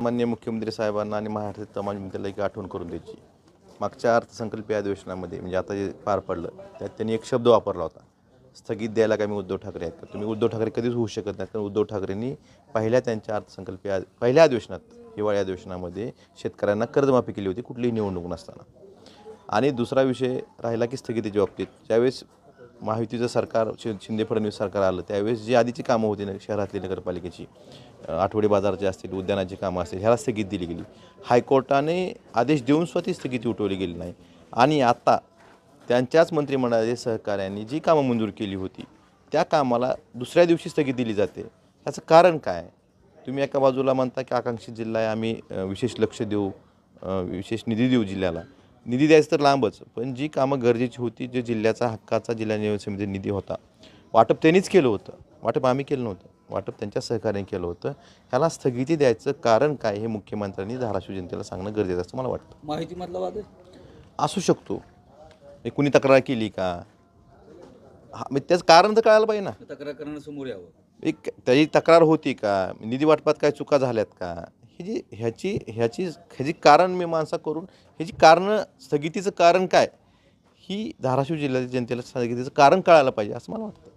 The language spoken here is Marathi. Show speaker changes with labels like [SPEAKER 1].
[SPEAKER 1] मान्य मुख्यमंत्री साहेबांना आणि महाराष्ट्रातील तमाम जनतेला एक आठवण करून द्यायची. मागच्या अर्थसंकल्पीय अधिवेशनामध्ये म्हणजे आता जे पार पडलं त्यात त्यांनी एक शब्द वापरला होता. स्थगित द्यायला काय मी उद्धव ठाकरे आहेत का? तुम्ही उद्धव ठाकरे कधीच होऊ शकत नाहीत कारण उद्धव ठाकरेंनी पहिल्या त्यांच्या अर्थसंकल्पीय पहिल्या अधिवेशनात हिवाळी अधिवेशनामध्ये शेतकऱ्यांना कर्जमाफी केली होती कुठलीही निवडणूक नसताना. आणि दुसरा विषय राहिला की स्थगितीच्या बाबतीत. ज्यावेळेस महायुतीचं सरकार शि शिंदे फडणवीस सरकार आलं त्यावेळेस जी आधीची कामं होती ना शहरातली नगरपालिकेची आठवडे बाजारचे असतील उद्यानाची कामं असतील ह्याला स्थगित दिली गेली. हायकोर्टाने आदेश देऊन स्वतः स्थगिती उठवली गेली नाही. आणि आता त्यांच्याच मंत्रिमंडळाच्या सहकाऱ्यांनी जी कामं मंजूर केली होती त्या कामाला दुसऱ्या दिवशी स्थगित दिली जाते. ह्याचं कारण काय? तुम्ही एका बाजूला म्हणता की आकांक्षित जिल्हा आहे आम्ही विशेष लक्ष देऊ विशेष निधी देऊ जिल्ह्याला. निधी द्यायचं तर लांबच. पण जी कामं गरजेची होती जे जिल्ह्याचा हक्काचा जिल्हा नियोजन समिती निधी होता वाटप त्यांनीच केलं होतं. वाटप आम्ही केलं नव्हतं. वाटप त्यांच्या सहकार्याने केलं होतं. ह्याला स्थगिती द्यायचं कारण काय हे मुख्यमंत्र्यांनी धाराशिव जनतेला सांगणं गरजेचं असं मला वाटतं.
[SPEAKER 2] माहितीमधला वाद
[SPEAKER 1] असू शकतो. कुणी तक्रार केली का? हा मग त्याचं कारण तर कळायला पाहिजे ना.
[SPEAKER 2] तक्रार करणं समोर यावं.
[SPEAKER 1] एक त्याची तक्रार होती का? निधी वाटपात काय चुका झाल्यात का? हे जी ह्याची ह्याची ह्याची कारण मीमांसा करून ह्याची कारणं स्थगितीचं कारण काय? ही धाराशिव जिल्ह्यातील जनतेला स्थगितीचं कारण कळायला पाहिजे असं मला वाटतं.